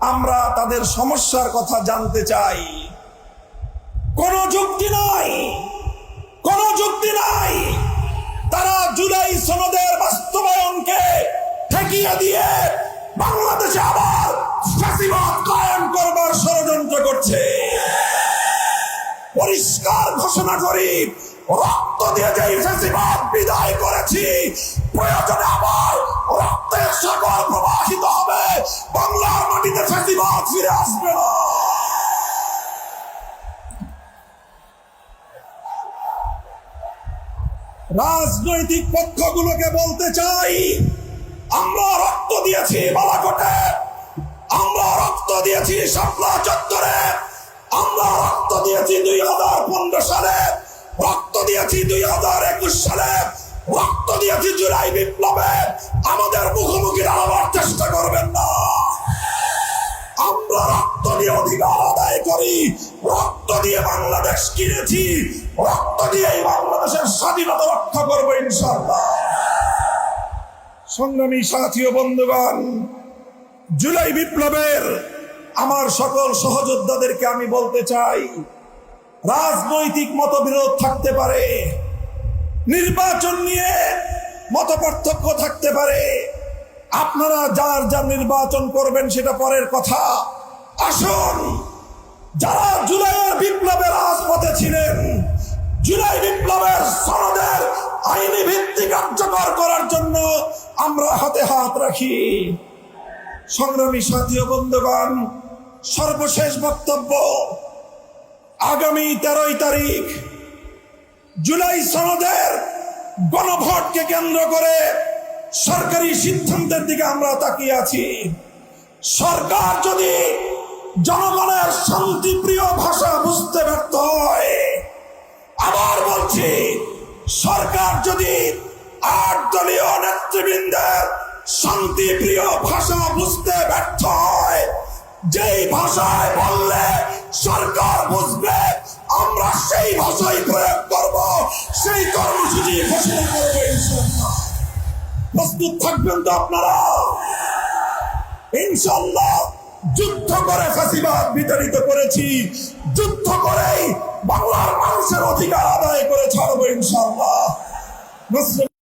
আমরা তাদের সমস্যার কথা জানতে চাই। কোনো যুক্তি নাই। কোনো যুক্তি নাই। তারা জুলাই সনদের বাস্তবায়নকে ঠেকিয়ে দিয়ে বাংলাদেশে আবার ফ্যাসিবাদ কায়েম করবার ষড়যন্ত্র করছে। পরিষ্কার ঘোষণা করি, রক্ত দিয়ে যে ফেসিবাদ বিদায় করেছি, প্রয়োজনে আবার ফেসিবাদ ফিরে আসবে না রাজনৈতিক পক্ষগুলোকে বলতে চাই, আমরা রক্ত দিয়েছি বালাকোটে। আমরা রক্ত দিয়েছি শাপলা চত্বরে। আমরা রক্ত দিয়েছি দুই হাজার পনেরো সালে। রক্ত দিয়েছি দুই হাজার একুশ সালে। রক্ত দিয়েছি জুলাই বিপ্লবে। আমাদের মুখোমুখি দাঁড়াবার চেষ্টা করবেন না আমরা অধিকার আদায় করি। রক্ত দিয়ে বাংলাদেশ কিনেছি। রক্ত দিয়ে এই বাংলাদেশের স্বাধীনতা রক্ষা করব ইনশাল্লাহ সংগ্রামী সাথী ও বন্ধুগণ, জুলাই বিপ্লবের আমার সকল সহযোদ্ধাদেরকে আমি বলতে চাই, রাজনৈতিক মতবিরোধ থাকতে পারে, নির্বাচন নিয়ে মত থাকতে পারে। আপনারা যার যার নির্বাচন করবেন সেটা পরের কথা। আসুন। যারা জুলাইয়ের বিপ্লবের রাজপথে ছিলেন, জুলাই বিপ্লবের সনদের আইনি ভিত্তি কার্যকর করার জন্য আমরা হাতে হাত রাখি। সংগ্রামী সাথী বন্ধুগণ, সর্বশেষ বক্তব্য, আগামী তেরোই তারিখ, জুলাই সনদের গণভোটকে কেন্দ্র করে সরকারি সিদ্ধান্তের দিকে আমরা তাকিয়ে আছি। সরকার যদি জনগণের শান্তিপ্রিয় ভাষা বুঝতে ব্যর্থ হয়। আবার বলছি, সরকার যদি আট দলীয় নেতৃবৃন্দের শান্তিপ্রিয় ভাষা বুঝতে ব্যর্থ হয়, যেই ভাষায় বললে সরকার বুঝবে, আমরা সেই ভাষাই প্রয়োগ করব, সেই কর্মসূচি ঘোষণা করব প্রস্তুত থাকবেন তো আপনারা? ইনশাল্লাহ যুদ্ধ করে ফাঁসিবাদ বিতাড়িত করেছি। যুদ্ধ করেই বাংলার মানুষের অধিকার আদায় করে ছাড়বো ইনশাল্লাহ মুসলিম